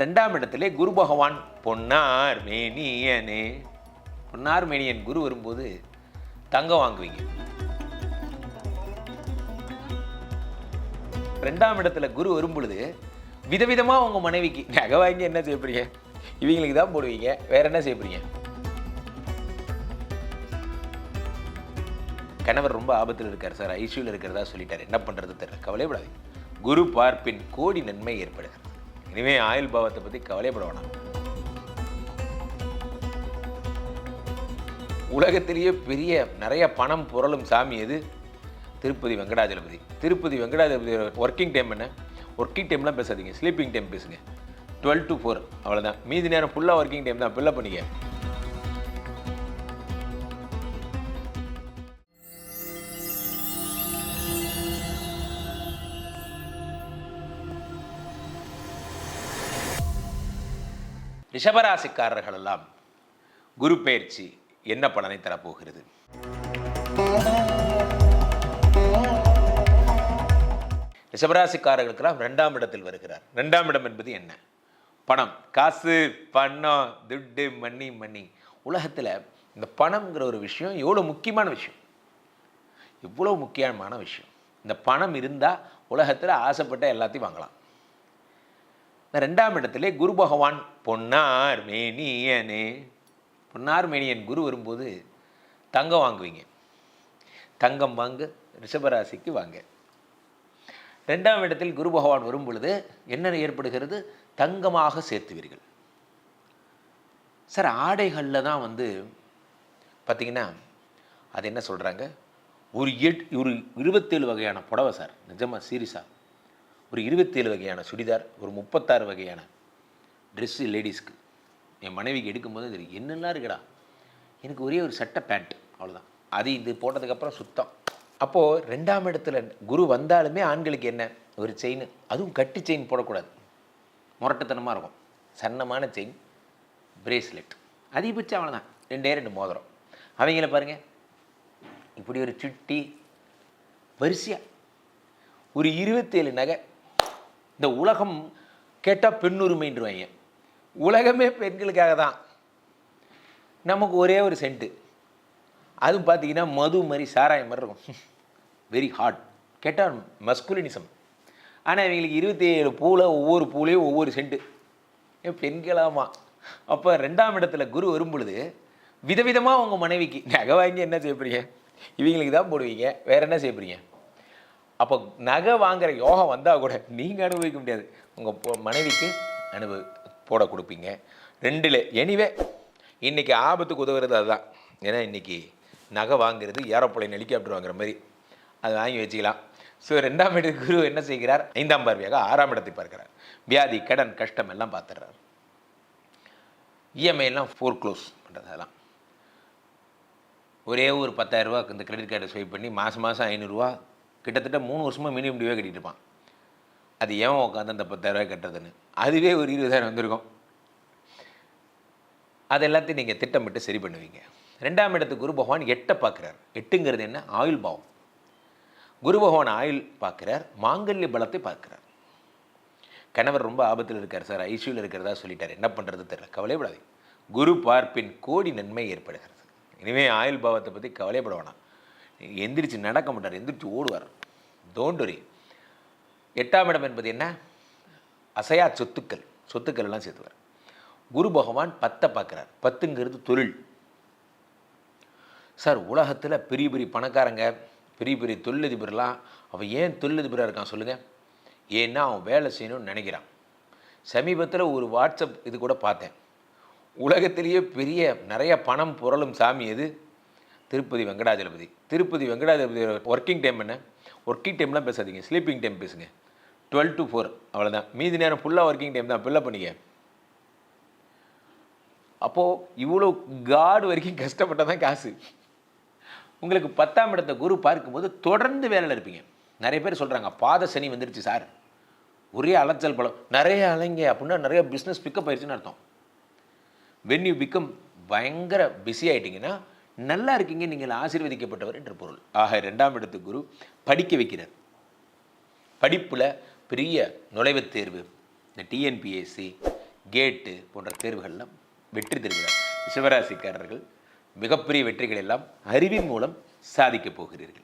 ரெண்டாம் இடத்திலே குரு பகவான் பொன்னார் மேனியனே. பொன்னார் மேனியன் குரு வரும்போது தங்கம் வாங்குவீங்க. ரெண்டாம் இடத்துல குரு வரும் பொழுது உங்க மனைவிக்கு நகை வாங்கி என்ன செய்ய போறீங்க? இவங்களுக்கு தான் போடுவீங்க. வேற என்ன செய்ய போறீங்க? கணவர் ரொம்ப ஆபத்தில் இருக்கார் சார். ஐசியூவில் இருக்கிறதா சொல்லிட்டார். என்ன பண்ணுறது தெரியல. கவலைப்படாதீங்க குரு பார்ப்பின் கோடி நன்மை ஏற்படுகிறது. இனிமே ஆயுள் பாவத்தை பற்றி கவலைப்பட வேணாம். உலகத்திலேயே பெரிய நிறைய பணம் புரளும் சாமி எது? திருப்பதி வெங்கடாஜலபதி. திருப்பதி வெங்கடாஜலபதி ஒர்க்கிங் டைம் என்ன? ஒர்க்கிங் டைம்லாம் பேசாதீங்க ஸ்லீப்பிங் டைம் பேசுங்க. டுவெல் டு ஃபோர் அவ்வளோதான் மீதி நேரம் ஃபுல்லாக ஒர்க்கிங் டைம் தான். ஃபில்லப் பண்ணிக்க. ரிஷபராசிக்காரர்கள் எல்லாம் குரு பயிற்சி என்ன பலனை தரப்போகிறது? ரிஷபராசிக்காரர்களுக்கெல்லாம் ரெண்டாம் இடத்தில் வருகிறார். ரெண்டாம் இடம் என்பது என்ன? பணம். காசு பணம் துட்டு மணி மணி. உலகத்தில் இந்த பணம்ங்கிற ஒரு விஷயம் எவ்வளோ முக்கியமான விஷயம்? இவ்வளோ முக்கியமான விஷயம்? இந்த பணம் இருந்தால் உலகத்தில் ஆசைப்பட்ட எல்லாத்தையும் வாங்கலாம். ரெண்டாம் இடத்திலே குரு பகவான் பொன்னார் மேனியனே. பொன்னார் மேனியன் குரு வரும்போது தங்கம் வாங்குவீங்க. தங்கம் வாங்க ரிஷபராசிக்கு வாங்க. ரெண்டாம் இடத்தில் குரு பகவான் வரும் பொழுது என்ன ஏற்படுகிறது? தங்கமாக சேர்த்துவீர்கள். சார் ஆடைகளில் தான் வந்து பார்த்தீங்கன்னா அது என்ன சொல்கிறாங்க ஒரு எட் ஒரு இருபத்தேழு வகையான புடவை சார் நிஜமாக சீரியஸாக ஒரு இருபத்தேழு வகையான சுடிதார் ஒரு முப்பத்தாறு வகையான ட்ரெஸ்ஸு லேடிஸ்க்கு என் மனைவிக்கு எடுக்கும்போது தெரியும் என்னெல்லாம் இருக்குடா? எனக்கு ஒரே ஒரு சட்டை பேண்ட் அவ்வளோதான் அது இது போட்டதுக்கப்புறம் சுத்தம். அப்போது ரெண்டாம் இடத்துல குரு வந்தாலுமே ஆண்களுக்கு என்ன? ஒரு செயின் அதுவும் கட்டி செயின் போடக்கூடாது. முரட்டுத்தனமாக இருக்கும். சன்னமான செயின் பிரேஸ்லெட் அதிகபட்சம் அவ்வளோதான் ரெண்டே ரெண்டு மோதிரம். அவங்கள பாருங்க. இப்படி ஒரு சுட்டி வரிசையாக ஒரு இருபத்தேழு நகை இந்த உலகம் கேட்டால் பெண்ணுரிமைன்றவாங்க உலகமே பெண்களுக்காக தான். நமக்கு ஒரே ஒரு சென்ட்டு அதுவும் பார்த்தீங்கன்னா மது மாதிரி சாராயம் மாதிரி இருக்கும். வெரி ஹாட் கேட்டால் மஸ்குலினிசம் ஆனால் இவங்களுக்கு இருபத்தி ஏழு பூவில் ஒவ்வொரு பூலையும் ஒவ்வொரு சென்ட்டு ஏன் பெண்களாமா? அப்போ ரெண்டாம் இடத்துல குரு வரும் பொழுது விதவிதமாக உங்கள் மனைவிக்கு நகை வாங்கி என்ன செய்ய இவங்களுக்கு தான் போடுவீங்க. வேறு என்ன செய்ய அப்போ நகை வாங்குற யோகம் வந்தால் கூட நீங்கள் அனுபவிக்க முடியாது. உங்கள் மனைவிக்கு அனுபவி போட கொடுப்பீங்க. ரெண்டில் எனிவே இன்றைக்கி ஆபத்துக்கு உதவுறது அதுதான். ஏன்னா இன்னைக்கு நகை வாங்குறது ஏரோப்ளைன் ஹெலிகாப்டர் வாங்குற மாதிரி. அது வாங்கி வச்சுக்கலாம். ஸோ ரெண்டாம் இட குரு என்ன செய்கிறார்? ஐந்தாம் பார்வையாக ஆறாம் இடத்தை பார்க்கிறார். வியாதி கடன் கஷ்டம் எல்லாம் பார்த்துடுறார். இஎம்ஐ எல்லாம் ஃபோர் க்ளோஸ் பண்ணுறது அதெல்லாம். ஒரே ஒரு பத்தாயிரரூபா இந்த கிரெடிட் கார்டை ஸ்வைப் பண்ணி மாதம் மாதம் ஐநூறுரூவா கிட்டத்தட்ட மூணு வருஷமாக மினிமம் டியூவே கட்டிட்டு இருப்பான். அது ஏன் உட்காந்து அந்த பத்தாயிரரூவா கட்டுறதுன்னு? அதுவே ஒரு இருபதாயிரம் வந்திருக்கும். அது எல்லாத்தையும் நீங்கள் திட்டமிட்டு சரி பண்ணுவீங்க. ரெண்டாம் இடத்து குரு பகவான் எட்டை பார்க்குறார். எட்டுங்கிறது என்ன? ஆயுள் பாவம். குரு பகவான் ஆயுள் பார்க்குறார். மாங்கல்ய பலத்தை பார்க்குறார். கணவர் ரொம்ப ஆபத்தில் இருக்கார் சார். ஐசியூவில் இருக்கிறதா சொல்லிட்டார். என்ன பண்ணுறது தெரியல. கவலைப்படாது குரு பார்ப்பின் கோடி நன்மை ஏற்படுகிறது. இனிமேல் ஆயுள் பாவத்தை பற்றி கவலைப்பட வேணாம். எந்திரிச்சு நடக்க மாட்டார் எந்திரிச்சு ஓடுவார். தோண்டுரி எட்டாம் இடம் என்பது என்ன? அசையா சொத்துக்கள். சொத்துக்கள் எல்லாம் சேர்த்துவார். குரு பகவான் பத்தை பார்க்குறார். பத்துங்கிறது தொழில். சார் உலகத்தில் பெரிய பெரிய பணக்காரங்க பெரிய பெரிய தொழிலதிபர்லாம் அவன் ஏன் தொழிலதிபராக இருக்கான் சொல்லுங்கள் ஏன்னா அவன் வேலை செய்யணும்னு நினைக்கிறான். சமீபத்தில் ஒரு வாட்ஸ்அப் இது கூட பார்த்தேன். உலகத்திலேயே பெரிய நிறைய பணம் புரளும் சாமி எது? திருப்பதி வெங்கடாஜலபதி. திருப்பதி வெங்கடாஜலபதி ஒர்க்கிங் டைம் என்ன? ஒர்க்கிங் டைம்லாம் பேசாதீங்க. ஸ்லீப்பிங் டைம் பேசுங்க. டுவெல் டு ஃபோர் அவ்வளோதான் மீதி நேரம் ஃபுல்லாக ஒர்க்கிங் டைம் தான். ஃபில்லப் பண்ணிக்க அப்போது இவ்வளோ காடு வரைக்கும் கஷ்டப்பட்டால் தான் காசு. உங்களுக்கு பத்தாம் இடத்த குரு பார்க்கும்போது தொடர்ந்து வேலையில் இருப்பீங்க. நிறைய பேர் சொல்கிறாங்க பாத சனி வந்துருச்சு சார். ஒரே அலைச்சல் பலம் நிறைய அலைங்க அப்படின்னா நிறைய பிஸ்னஸ் பிக்கப் ஆயிடுச்சுன்னு அர்த்தம். வென் யூ பிகம் பயங்கர பிஸி ஆகிட்டிங்கன்னா நல்லா இருக்கீங்க நீங்கள் ஆசீர்வதிக்கப்பட்டவர் என்று பொருள். ஆக ரெண்டாம் இடத்து குரு படிக்க வைக்கிறார். படிப்பில் பெரிய நுழைவுத் தேர்வு இந்த டிஎன்பிஎஸ்சி கேட்டு போன்ற தேர்வுகள்லாம் வெற்றி தருகிறார். சிவராசிக்காரர்கள் மிகப்பெரிய வெற்றிகள் எல்லாம் அறிவின் மூலம் சாதிக்கப் போகிறீர்கள்.